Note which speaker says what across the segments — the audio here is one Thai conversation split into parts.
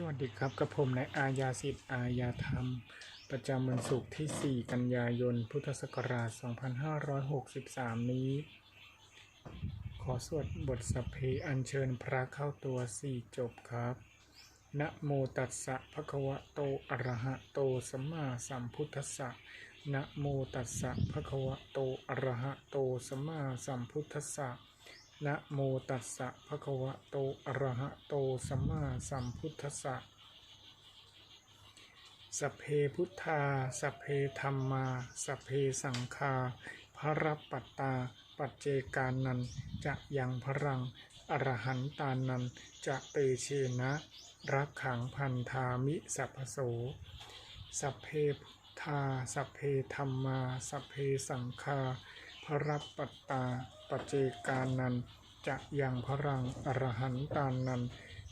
Speaker 1: สวัสดีครับกับผมในายอาญาสิทธิ์อาญาธรรม ประจำวันศุกร์ที่ 4 กันยายน พุทธศักราช 2563 นี้ ขอสวดบทสัพเพอัญเชิญพระเข้าตัว4จบครับ นะโมตัสสะภะคะวะโตอะระหะโตสัมมาสัมพุทธัสสะนะโมตัสสะภะคะวะโตอะระหะโตสัมมาสัมพุทธัสสะ นะโมตัสสะภะคะวะโตอะระหะโตสัมมาสัมพุทธัสสะสัพเพพุทธาสัพเพธรรมาสัพเพสังฆาพระปัตตา ปัจเจกานันจะยังพรังอรหันตานันจะเตเชนะ รักขังพันธามิสัพพโส สัพเพพุทธาสัพเพธรรมาสัพเพสังฆา พระปัตตาปเจกานันจะยังพรังอรหันตานัน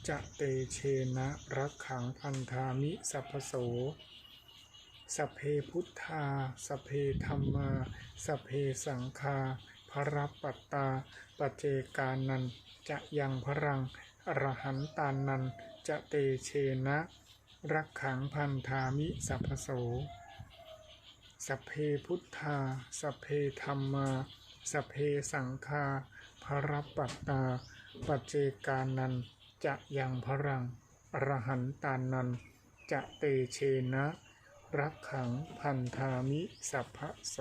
Speaker 1: จะเตเชนะรักขังพันธามิสัพโสสเพพุทธาสเพธรรมาสเพสังฆาพระปัตตาปเจกานันจะยังพรังอรหันตานันจะเตเชนะรักขังพันธามิสัพโส สัพเพพุทธา สัพเพธรรมา สัพเพสังฆาพระปัตตา ปัจเจกานันจะยังพรังอรหันตานันจะเตเชนะ รักขังพันธามิสัพพโส